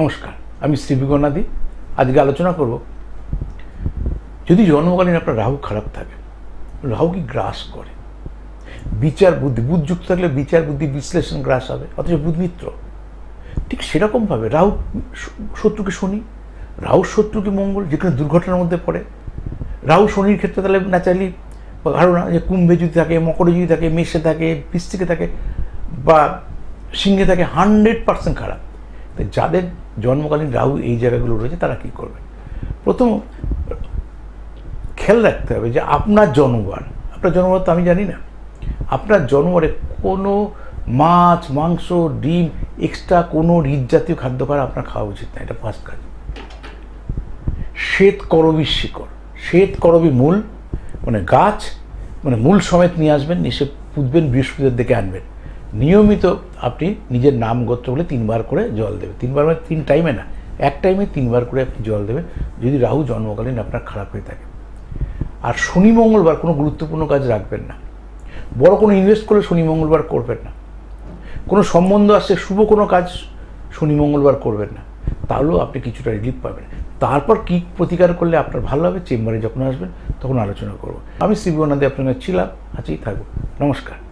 নমস্কার, আমি শ্রী আজকে আলোচনা করব, যদি জন্মকালীন আপনার রাহু খারাপ থাকে, রাহু কি গ্রাস করে? বিচার বুদ্ধি, বুধযুক্ত থাকলে বিচার বুদ্ধি বিশ্লেষণ গ্রাস হবে, অথচ বুধমিত্র ঠিক সেরকমভাবে রাহু শত্রুকে শনি, রাহু শত্রুকে মঙ্গল, যেখানে দুর্ঘটনার মধ্যে পড়ে। রাহু শনির ক্ষেত্রে তাহলে ন্যাচারালি ধারণা যে কুম্ভে যদি থাকে, মকরে যদি থাকে, মেষে থাকে বৃষ্টিকে থাকে, বা সিংহে থাকে হান্ড্রেড পার্সেন্ট খারাপ। তাই যাদের জন্মকালীন রাহু এই জায়গাগুলো রয়েছে, তারা কী করবে প্রথম, খেয়াল রাখতে হবে যে আপনার জন্মবার আপনার জন্মবার তো আমি জানি না, আপনার জন্মবারে কোনো মাছ, মাংস, ডিম এক্সট্রা কোনো জাতীয় খাদ্য খাবার আপনার খাওয়া উচিত না, এটা ফার্স্ট কাজ। শ্বেত করবী শিকড়, শ্বেত করবী মূল মানে গাছ মানে মূল সমেত নিয়ে আসবেন এসে পুঁতবেন বৃহস্পতির দিকে আনবেন। নিয়মিত আপনি নিজের নাম গোত্র বলে তিনবার করে জল দেবেন। তিনবার মানে তিন টাইমে না, এক টাইমে তিনবার করে আপনি জল দেবেন। যদি রাহু জন্মকালীন আপনার খারাপ হয়ে থাকে। আর শনি, মঙ্গলবার কোনো গুরুত্বপূর্ণ কাজ রাখবেন না। বড় কোনো ইনভেস্ট করলে শনি, মঙ্গলবার করবেন না। কোনো সম্বন্ধ আসছে শুভ কোনো কাজ শনি, মঙ্গলবার করবেন না। তাহলেও আপনি কিছুটা রিলিফ পাবেন। তারপর কী প্রতিকার করলে আপনার ভালো হবে? চেম্বারে যখন আসবেন, তখন আলোচনা করব। আমি শ্রী বিবনাদে আপনার ছিলাম আছেই থাকব। নমস্কার।